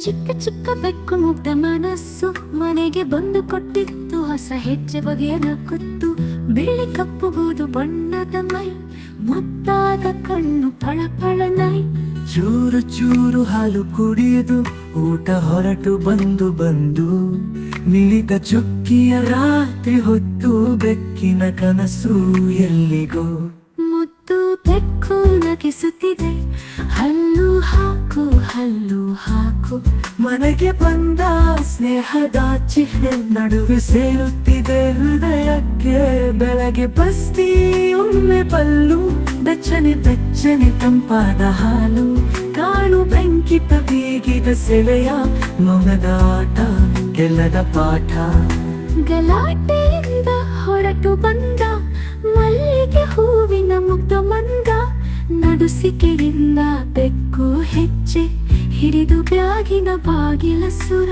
ಚಿಕ್ಕ ಚಿಕ್ಕ ಬೆಕ್ಕು ಮುಗ್ಧ ಮನಸ್ಸು ಮನೆಗೆ ಬಂದು ಕೊಟ್ಟಿತ್ತು ಹೊಸ ಹೆಜ್ಜೆ ಬಗೆಯ ನಕ್ಕುತ್ತು ಬಿಳಿ ಕಪ್ಪುಗುವುದು ಬಣ್ಣದ ಮೈ ಮುತ್ತಾದ ಕಣ್ಣು ಪಳಪಳ ನೈ. ಚೂರು ಚೂರು ಹಾಲು ಕುಡಿಯದು ಊಟ ಹೊರಟು ಬಂದು ಬಂದು ನಿಳಿದ ಚುಕ್ಕಿಯ ರಾತ್ರಿ ಹೊತ್ತು ಬೆಕ್ಕಿನ ಕನಸು ಎಲ್ಲಿಗೋ. ಬೆಕ್ಕು ನಗಿಸುತ್ತಿದೆ. ಹಲ್ಲು ಹಾಕು ಹಲ್ಲು ಹಾಕು. ಮನೆಗೆ ಬಂದ ಸ್ನೇಹದ ಚಿಹ್ನೆ ನಡುವೆ ಸೇರುತ್ತಿದೆ. ಹೃದಯಕ್ಕೆ ಬೆಳಗ್ಗೆ ಬಸ್ತಿ, ಒಮ್ಮೆ ಪಲ್ಲು, ಬೆಚ್ಚನೆ ಬೆಚ್ಚನೆ ತಂಪಾದ ಹಾಲು. ಕಾಣು ಬೆಂಕಿತ ಬೀಗಿದ ಸೆಳೆಯ, ಮೌನದ ಆಟ, ಗೆಲ್ಲದ ಪಾಠ. ಗಲಾಟೆಯಿಂದ ಹೊರಟು ಬಂದ ಮಲ್ಲಿಗೆ ಹೂವಿನ ಮುಗ್ಧ ಮಂದ ನಡುಸಿಕೆಯಿಂದ ಬೆಕ್ಕು ಹೆಜ್ಜೆ ಹಿಡಿದು ಬ್ಯಾಗಿನ ಬಾಗಿಲ ಸುರ.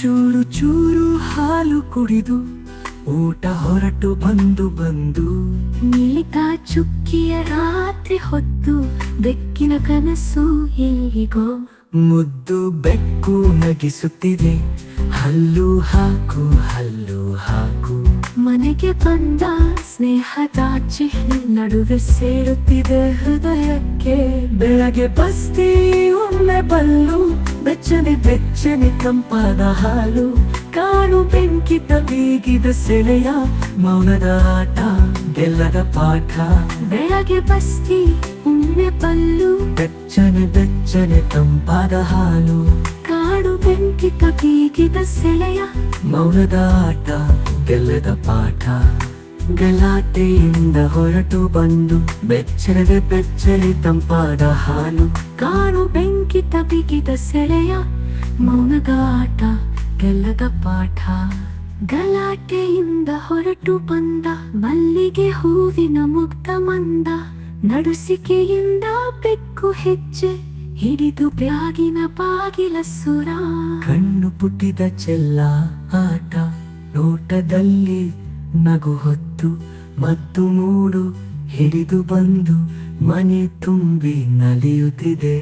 ಚೂರು ಚೂರು ಹಾಲು ಕುಡಿದು ಊಟ ಹೊರಟು ಬಂದು ಬಂದು ನಿಳಿತ ಚುಕ್ಕಿಯ ರಾತ್ರಿ ಹೊತ್ತು ಬೆಕ್ಕಿನ ಕನಸು ಎಲ್ಲಿಗೋ ಮುದ್ದು ಬೆಕ್ಕು ನಗಿಸುತ್ತಿದೆ. ಹಲ್ಲು ಹಾಕು ಹಲ್ಲು ಹಾಕು. ಮನೆಗೆ ಬಂದ ಸ್ನೇಹದ ಚಿಹ್ನೆ ನಡುವೆ ಸೇರುತ್ತಿದೆ ಹೃದಯಕ್ಕೆ. ಬೆಳಗ್ಗೆ ಬಸ್ತಿ ಒಮ್ಮೆ ಬಲ್ಲು ಬೆಚ್ಚನೆ ಬೆಚ್ಚನೆ ತಂಪಾದ ಹಾಲು. ಕಾಣು ಬೆಂಕಿತ ಬೀಗಿದ ಸೆಳೆಯ ಮೌನದ ಆಟ ಗೆಲ್ಲದ ಪಾಠ. ಬೆಳಗ್ಗೆ ಬಸ್ತಿ ಉಣ್ಣೆ ಪಲ್ಲು. ಬೆಚ್ಚನೆ ಬೆಚ್ಚನೆ ತಂಪಾದ ಹಾಲು. ಕಾಡು ಬೆಂಕಿ ಬೀಗಿದ ಸೆಳೆಯ ಮೌನದ ಆಟ ಗೆಲ್ಲದ ಪಾಠ. ಗಲಾಟೆಯಿಂದ ಹೊರಟು ಬಂದು ಬೆಚ್ಚನೆ ಬೆಚ್ಚನೆ ತಂಪಾದ ಹಾಲು. ಕಾಡು ಬೆಂಕಿ ತಬಿಗಿದ ಸೆಳೆಯ ಮೌನದ ಆಟ ಗೆಲ್ಲದ ಪಾಠ. ಗಲಾಟೆಯಿಂದ ಹೊರಟು ಬಂದ, ಮಲ್ಲಿಗೆ ಹೂವಿನ ಮುಕ್ತ ಮಂದ. ನಡುಸಿಕೆಯಿಂದ ಬೆಕ್ಕು ಹೆಜ್ಜೆ ಹಿಡಿದು ಬ್ಯಾಗಿನ ಬಾಗಿಲ ಸುರ. ಕಣ್ಣು ಪುಟ್ಟಿದ ಚೆಲ್ಲ ಆಟ, ನೋಟದಲ್ಲಿ ನಗು ಹೊತ್ತು, ಮತ್ತು ಮೂಡು ಹಿಡಿದು ಬಂದು ಮನೆ ತುಂಬಿ ನಲಿಯುತ್ತಿದೆ.